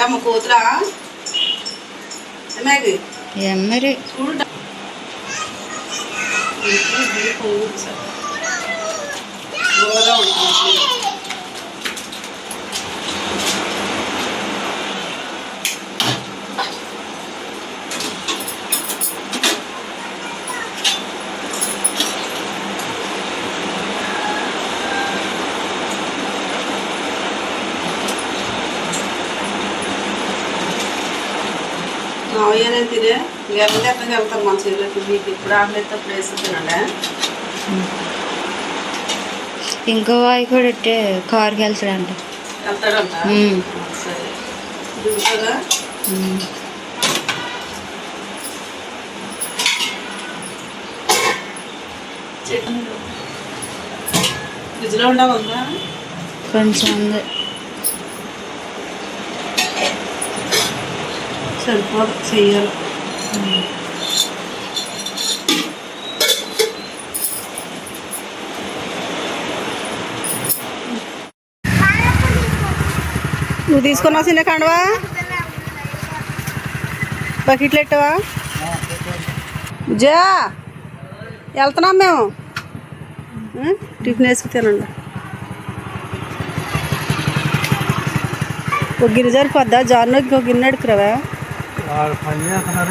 ఏంటమ్మ కూతురా ఏమాగి ఏం మరి చూడు గోగా ఉంటుంది తినే వెళ్తే మన చెల్లెకి మీకు ఇప్పుడు వేసి తినండి ఇంకో వాయి కూడా ఇట్టే కారుకి వెళ్తాడంట వెళ్తాడంట మ్మ్. సరే దిగుతుందా ఉమ్. ఫ్రిడ్జ్లో ఉండవు ఉందా కొంచెం ఉంది సరిపోదు చెయ్యాలి నువ్వు తీసుకొని చిన్న కండవా? బకెట్లు ఎట్టవా? జా వెళ్తున్నాం మేము. టిఫిన్ వేసుకు తినండి. ఒక గిన్నె సరిపోద్దా? జాన్ ఇంకో గిన్నె আর ফাইনাল আপনার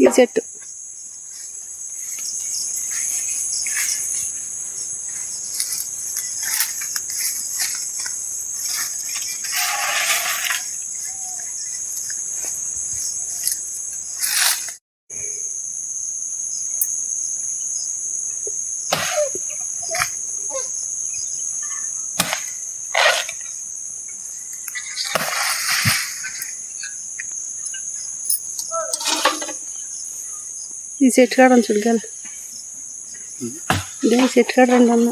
ఈ చెట్టు ఈ చెట్టు కాడ ఉంది చూడు గల ఇదే చెట్టు కాడ రెండు అన్న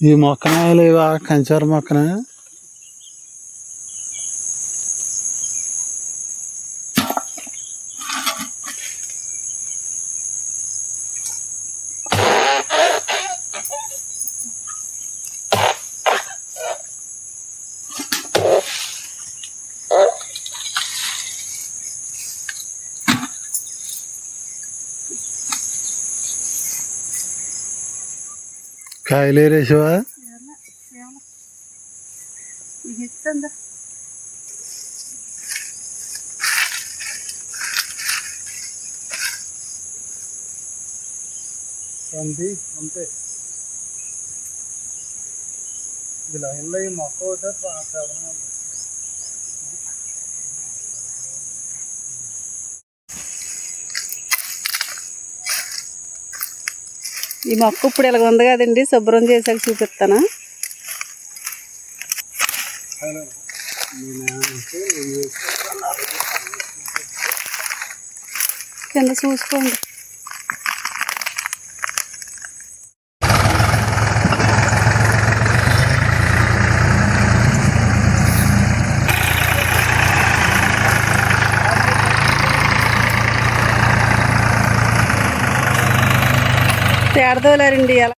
ఈ మొక్కన లేవా? కంచార మొక్కన? కాయలు ఏరేసావా అంది అంతే ఇది లైన్లో ఈ మొక్క ఒకటే ఈ మొక్క ఇప్పుడు ఇలాగ ఉంది కదండి శుభ్రం చేసాక చూపిస్తాను. కింద చూసుకోండి. తేడదోలేరండి ఎలా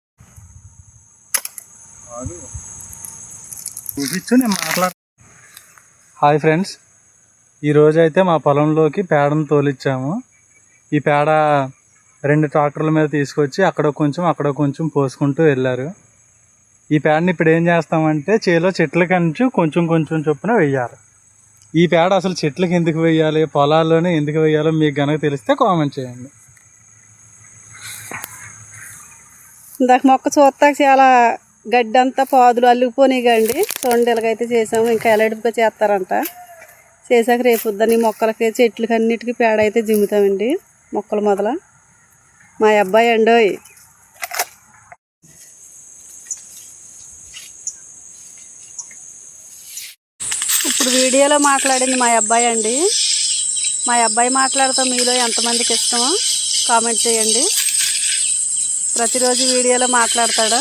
హాయ్ ఫ్రెండ్స్. ఈరోజు అయితే మా పొలంలోకి పేడను తోలిచ్చాము. ఈ పేడ రెండు ట్రాక్టర్ల మీద తీసుకొచ్చి అక్కడ కొంచెం అక్కడ కొంచెం పోసుకుంటూ వెళ్ళారు. ఈ పేడని ఇప్పుడు ఏం చేస్తామంటే చేలో చెట్ల కంచు కొంచెం కొంచెం చొప్పున వెయ్యాలి. ఈ పేడ అసలు చెట్లకి ఎందుకు వెయ్యాలి? పొలాల్లోనే ఎందుకు వెయ్యాలో మీకు గనక తెలిస్తే కామెంట్ చేయండి. ఇందాక మొక్క చూస్తాక చాలా గడ్డి అంతా పాదులు అల్లుకుపోయినాయి కండి. చూడండి ఇలాగైతే చేసాము. ఇంకా ఎలాడిపుగా చేస్తారంట. చేశాక రేపు పొద్దున్న మొక్కలకి చెట్లకి అన్నిటికీ పేడ అయితే జిమ్ముతామండి. మొక్కలు మొదల. మా అబ్బాయి అండోయ్ ఇప్పుడు వీడియోలో మాట్లాడింది మా అబ్బాయి అండి. మా అబ్బాయి మాట్లాడతాం మీలో ఎంతమందికి ఇష్టమో కామెంట్ చేయండి. ప్రతిరోజు వీడియోలో మాట్లాడతాడు?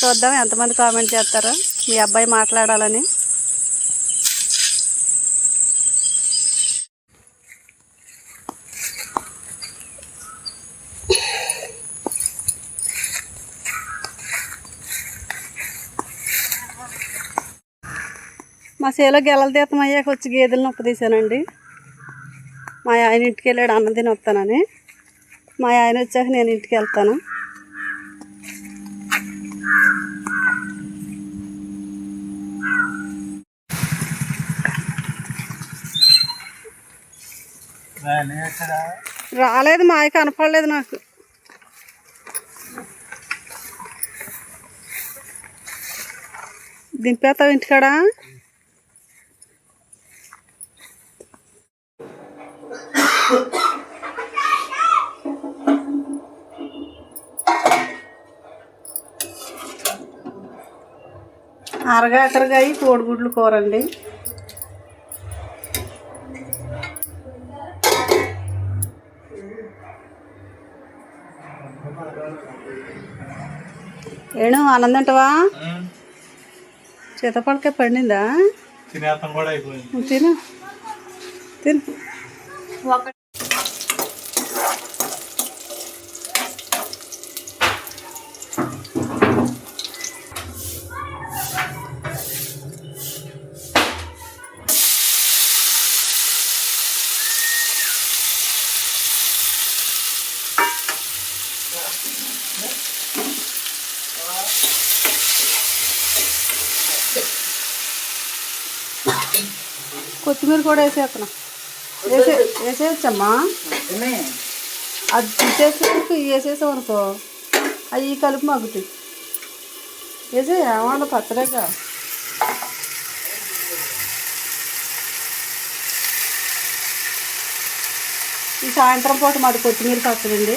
చూద్దాం ఎంతమంది కామెంట్ చేస్తారో? మీ అబ్బాయి మాట్లాడాలని. మా చేలో గెలల తీతం అయ్యాక వచ్చి గేదెలు నొప్పి తీసానండి మా ఆయన ఇంటికి వెళ్ళాడు అన్నం తిని వస్తానని. మా ఆయన వచ్చాక నేను ఇంటికి వెళ్తాను. రాలేదు మా ఆయన కనపడలేదు నాకు. దింపేస్తావు ఇంటికాడ? అరగాకరగాయ కోడిగుడ్లు కూర అండి ఏను ఆనందం అంటవా? చేతపడకే పండిందా? తిను. తిను. కొత్తిమీర కూడా వేసేస్తున్నా వేసే వేసేయచ్చమ్మా. అది తీసేసి వేసేసావు అనుకో అవి కలిపి మగ్గుతాయి వేసే ఏమన్నా పచ్చడిగా. ఈ సాయంత్రం పూట మాది కొత్తిమీర పచ్చడండి.